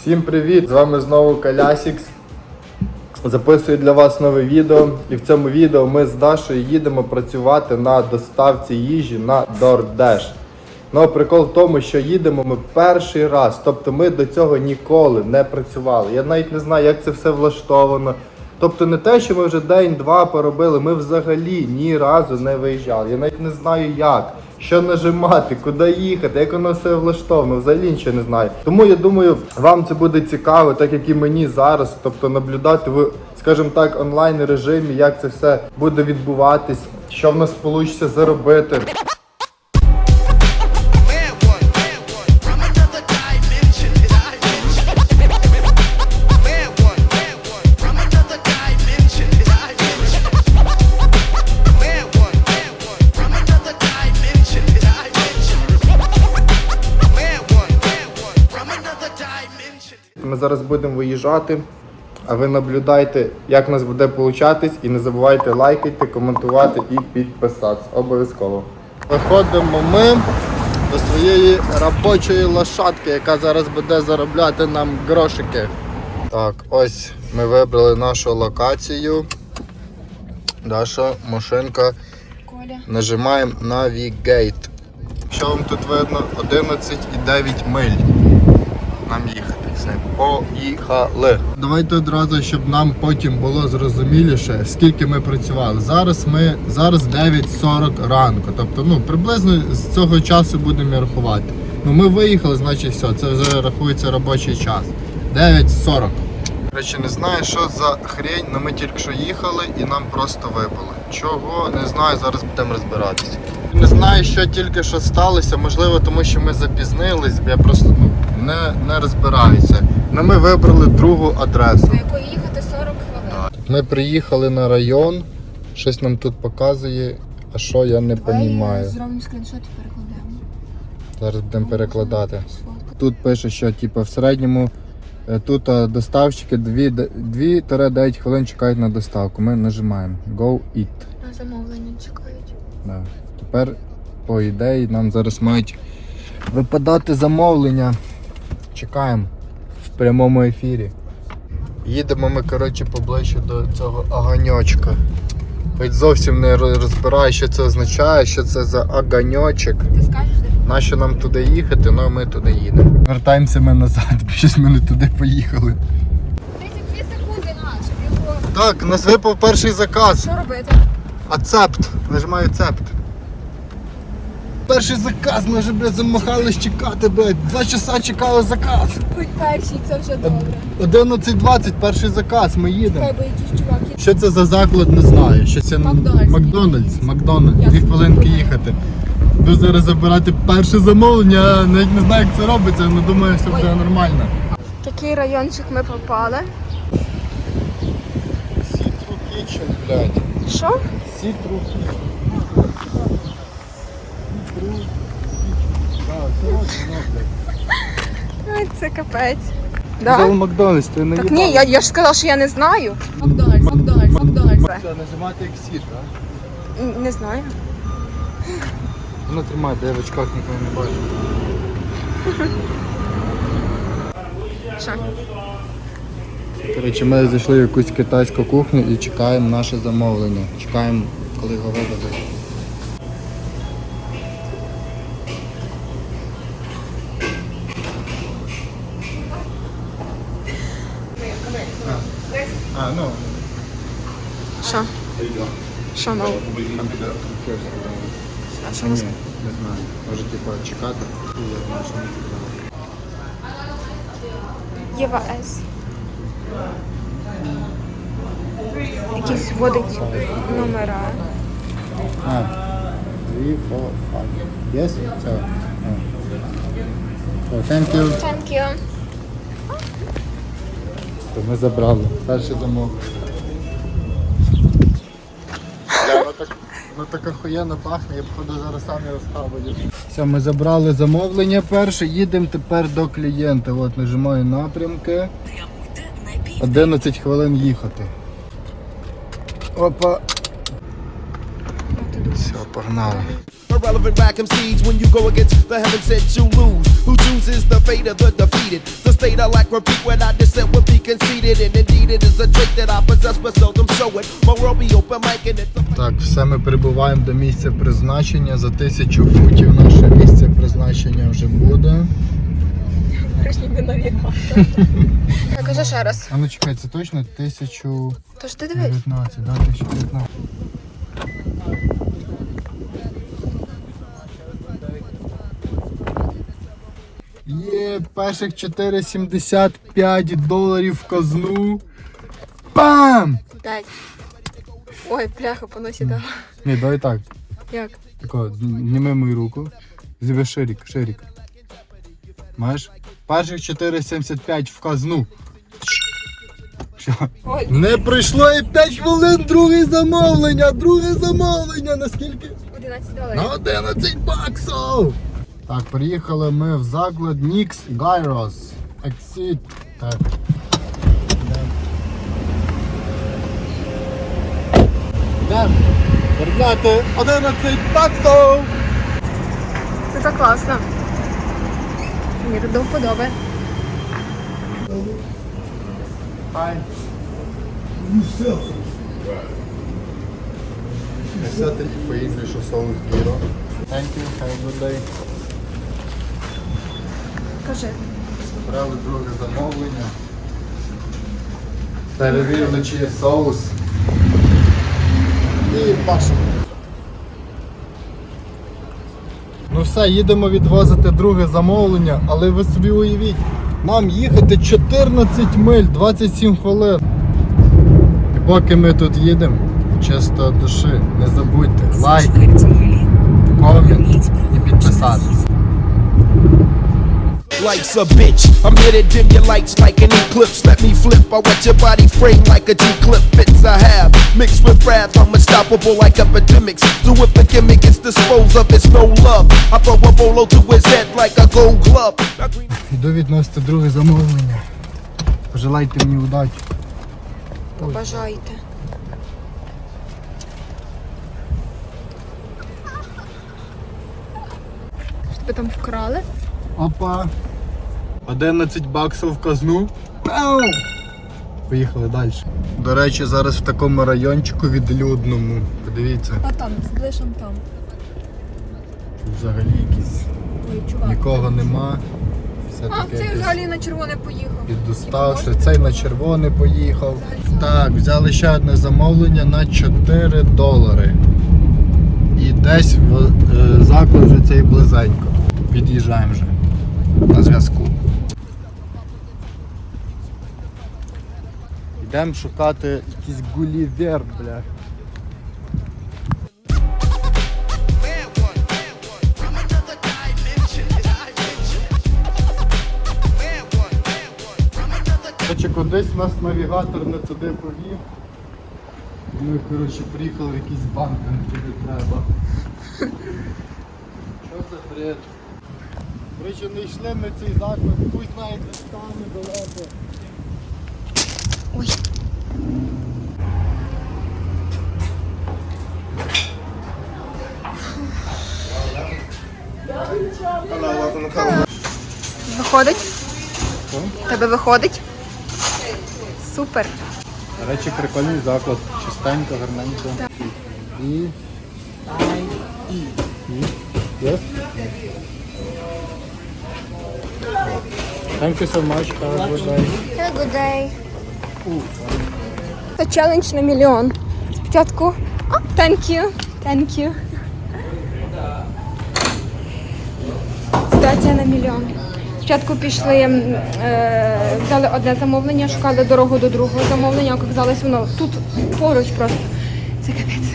Всім привіт! З вами знову Колясікс. Записую для вас нове відео. І в цьому відео ми з Дашою їдемо працювати на доставці їжі на DoorDash. Ну, прикол в тому, що їдемо ми перший раз. Тобто ми до цього ніколи не працювали. Я навіть не знаю, як це все влаштовано. Тобто не те, що ми вже день-два поробили, ми взагалі ні разу не виїжджали. Я навіть не знаю як, що нажимати, куди їхати, як воно все влаштовано, взагалі нічого не знаю. Тому я думаю, вам це буде цікаво, так як і мені зараз, тобто наблюдати в, скажімо так, онлайн режимі, як це все буде відбуватись, що в нас вийде заробити. Зараз будемо виїжджати, а ви наблюдайте, як у нас буде получатись, і не забувайте лайкати, коментувати і підписатися. Обов'язково. Виходимо ми до своєї робочої лошадки, яка зараз буде заробляти нам грошики. Так, ось ми вибрали нашу локацію. Наша машинка. Коля. Нажимаємо Navigate. Що вам тут видно? 11,9 миль. Все, поїхали. Давайте одразу, щоб нам потім було зрозуміліше, скільки ми працювали. Зараз ми зараз 9.40 ранку. Тобто, ну приблизно з цього часу будемо рахувати. Ну ми виїхали, значить все, це вже рахується робочий час. 9.40. Коротше, не знаю, що за хрень, але ми тільки що їхали і нам просто випало. Чого? Не знаю, зараз будемо розбиратися. Не знаю, що тільки що сталося, можливо, тому що ми запізнились, я просто не, не розбираюся. Ну ми вибрали другу адресу. До якої їхати 40 хвилин. Ми приїхали на район, щось нам тут показує, а що я не розумію. зробимо скріншот і перекладемо. Зараз будемо перекладати. Тут пише, що типу, в середньому е, тут е, доставщики 2-9 хвилин чекають на доставку. Ми нажимаємо Go Eat. На замовлення чекають. Да. Тепер, по ідеї, нам зараз мають випадати замовлення. Чекаємо в прямому ефірі. Їдемо ми, коротше, поближче до цього аганьочка. Хоч зовсім не розбираю, що це означає, що це за аганьочок. Ти скажеш, де? Нащо нам туди їхати, ну а ми туди їдемо. Вертаємося ми назад, бо щось ми не туди поїхали. 32 секунди на. Так, у нас випав перший заказ. Що робити? Ацепт. Нажимаю цепт. Перший заказ, ми вже блядь, замахались чекати, блядь. Два часа чекали заказ. Будь перший, це вже добре. 11.20, перший заказ, ми їдемо. Хай би якийсь чувак. є. Що це за заклад, не знаю. Що це Макдональдс. Макдональдс. Макдональдс. Дві хвилинки їхати. Буду зараз забирати перше замовлення, навіть не знаю, як це робиться, але думаю, все буде нормально. Такий райончик ми попали. Сітру кічен, блядь. Що? Сітру кічен. Сітру кічен. Так, коротше, ну, блядь. Ай, це капець. Сказав Да? Макдональдс, ти не Так ні, я, я ж сказала, що я не знаю. Макдональдс, Макдональдс, Макдональдс. Це нажимати як сіт, так? Не знаю. Ну тримай, де я в очках нікого не бачу. Що? Коротше, ми зайшли в якусь китайську кухню і чекаємо наше замовлення. Чекаємо, коли його видадуть. А, а, ну, Що? Що нового? А що ні, не не знаю. Може, чекати. Цікаво. Єва С. Якийсь вводить номера. А, 3, 4, 5. Yes? Все. А. So, thank you. Thank you. То ми забрали. Перше замовлення. Воно так охуєнно пахне, я походу зараз сам його схаваю. Все, ми забрали замовлення перше, їдемо тепер до клієнта. От нажимаю напрямки. 11 хвилин їхати. Опа. Все, погнали. Irrelevant whack seeds when you go against the heaven sent you lose. Who chooses the fate of the defeated? The state I like repeat when I dissent would be conceded. And indeed it is a trait that I possess but seldom show it. My world be open mic and it's a Так, все ми прибуваємо до місця призначення. За тисячу футів наше місце призначення вже буде. Я кажу ще раз. А ну чекай, це точно 1019, Тож ти дивись. да, 1019. Є перших 4,75 доларів в казну. Пам! Дай. Ой, пляха, дала. Ні, давай так. Як? Тако, зніми мою руку. Зіби ширик, ширик. Маєш? Перших 4,75 в казну. Що? Ой. Не пройшло і 5 хвилин, друге замовлення, друге замовлення. Наскільки? 11 доларів. На 11 баксів! Так, приїхали ми в заклад Нікс Гайрос. Exit. Так. Йдемо. Верняти 11 баксів! Це так класно. Мені тут до вподоби. Hi. Писати по інглішу соус гіро. Thank you, have a good day. Кажи. Брали друге замовлення. Перевірили, чи є соус. І пашемо. Ну все, їдемо відвозити друге замовлення, але ви собі уявіть, нам їхати 14 миль, 27 хвилин. І поки ми тут їдемо, чисто душі, не забудьте лайк, комент і підписатися. Life's a bitch. I'm here to dim your lights like an eclipse. Let me flip. I watch your body frame like a G clip. Bits I have mixed with wrath. I'm unstoppable like epidemics. So if the gimmick is disposed of, it's no love. I throw a bolo to his head like a gold glove. Now green- Іду відносити друге замовлення. Пожелайте мені удачі. Побажайте. Що тебе там вкрали? Опа. 11 баксів в казну. Пау! Поїхали далі. До речі, зараз в такому райончику відлюдному. Подивіться, А там, з там. тут взагалі якісь Ой, чувак. нікого нема. Все А, таке цей якесь взагалі на червоне поїхав. підуставши. Цей на червоне поїхав. Так, взяли ще одне замовлення на 4 долари. І десь в е, заклад вже цей близенько. Під'їжджаємо вже. На зв'язку. Йдемо шукати якийсь гулівер, бля. Коротше, кудись нас навігатор не туди повів. Ми, коротше, приїхали в якийсь банк, туди треба. Що за бред? Коротше, не йшли ми цей заклад, пусть знає, де там недалеко. Ой. Виходить? Тебе виходить? Супер. До речі, прикольний заклад. Чистенько, гарненько. І. Yes? Thank you so much. Have a good day. Have a good day. Це челендж на мільйон. Спочатку. Thank you. Thank you. Ситуація на мільйон. Спочатку пішли, е, взяли одне замовлення, шукали дорогу до другого замовлення, оказалось воно тут поруч просто. Це капець.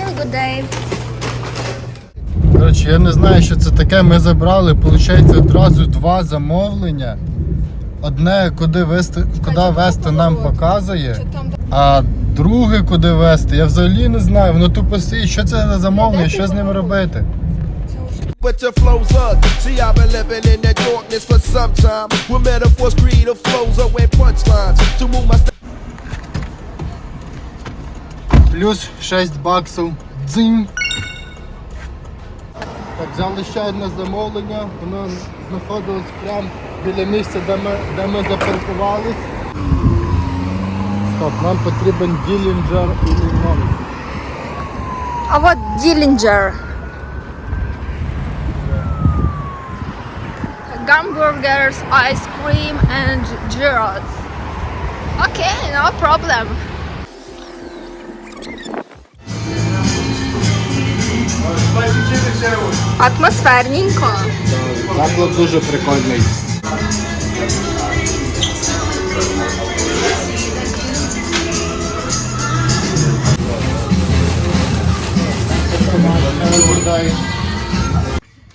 Have a good day. Коротше, я не знаю, що це таке. Ми забрали, виходить, одразу два замовлення. Одне, куди вести, куди вести нам показує, а друге, куди вести, я взагалі не знаю. Воно тупо стоїть. Що це за замовлення, що з ним робити? But your flow's up. See, I've been living in that darkness for some time. With metaphors, creative flows, oh, and punchlines. To move my st- Плюс 6 баксів. Дзинь. Взяли ще одне замовлення. Воно знаходилось прямо біля місця, де ми, де ми запаркувались. Стоп, нам потрібен Ділінджер Іллінойс. А от Ділінджер. Hamburgers, ice cream and gyros. Okay, no problem. Атмосферненько. Заклад дуже прикольний.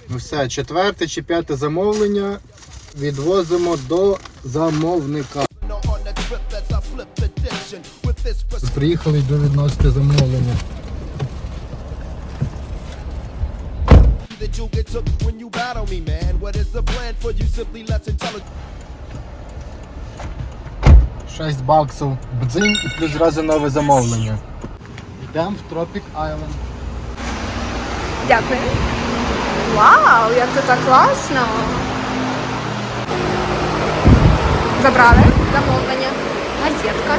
Ну все, четверте чи п'яте замовлення відвозимо до замовника. Приїхали до відносити замовлення. That you get took when you battle me, man. What is the plan for you? Simply less intelligent. 6 баксів бдзинь і плюс зразу нове замовлення. Йдемо в Tropic Island. Дякую. Вау, як тут так класно. Забрали замовлення. Газетка.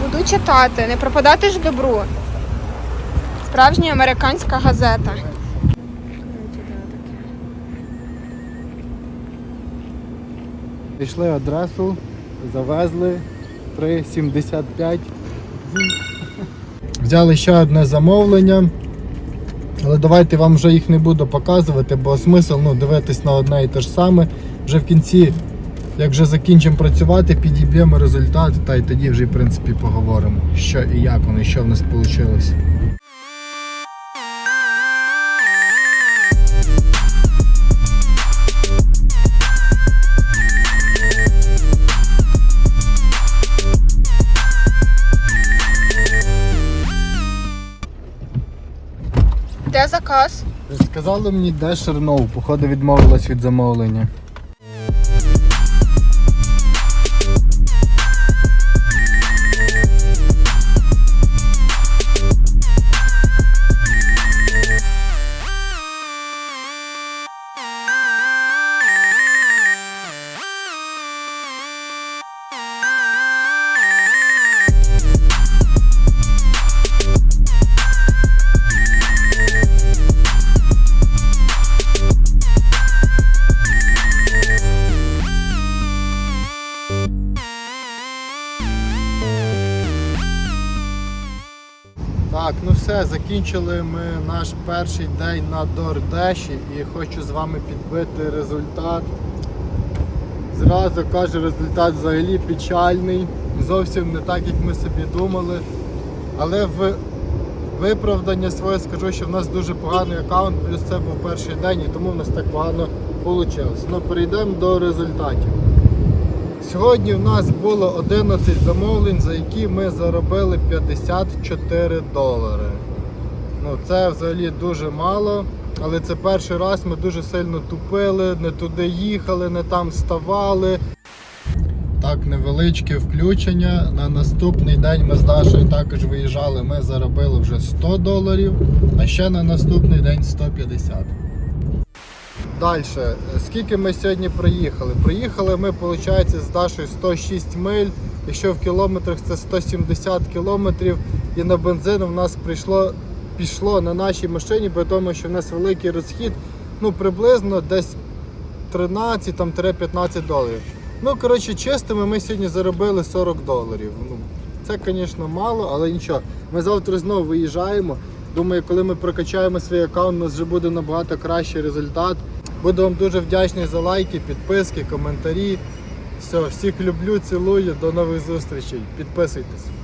Буду читати, не пропадати ж добру. Справжня американська газета. Пішли адресу, завезли 3,75. Взяли ще одне замовлення. Але давайте вам вже їх не буду показувати, бо смисл ну, дивитись на одне і те ж саме. Вже в кінці, як вже закінчимо працювати, підіб'ємо результат, та й тоді вже в принципі поговоримо, що і як воно, і що в нас вийшло. Де заказ? Сказали мені, де Шернов, походу відмовилась від замовлення. Закінчили ми наш перший день на Дордеші і хочу з вами підбити результат. Зразу каже, результат взагалі печальний, зовсім не так, як ми собі думали. Але в виправдання своє скажу, що в нас дуже поганий аккаунт, плюс це був перший день і тому в нас так погано вийшло. Ну, перейдемо до результатів. Сьогодні в нас було 11 замовлень, за які ми заробили 54 долари. Ну, це взагалі дуже мало, але це перший раз ми дуже сильно тупили, не туди їхали, не там ставали. Так, невеличке включення. На наступний день ми з Дашою також виїжджали, ми заробили вже 100 доларів, а ще на наступний день 150. Далі, скільки ми сьогодні проїхали? Проїхали ми, виходить, з Дашою 106 миль, якщо в кілометрах це 170 кілометрів, і на бензин у нас прийшло, пішло на нашій машині, при тому, що в нас великий розхід, ну приблизно десь 13-15 доларів. Ну, коротше, чистими ми сьогодні заробили 40 доларів. Ну, це, звісно, мало, але нічого. Ми завтра знову виїжджаємо. Думаю, коли ми прокачаємо свій аккаунт, у нас вже буде набагато кращий результат. Буду вам дуже вдячний за лайки, підписки, коментарі. Все, всіх люблю, цілую, до нових зустрічей. Підписуйтесь.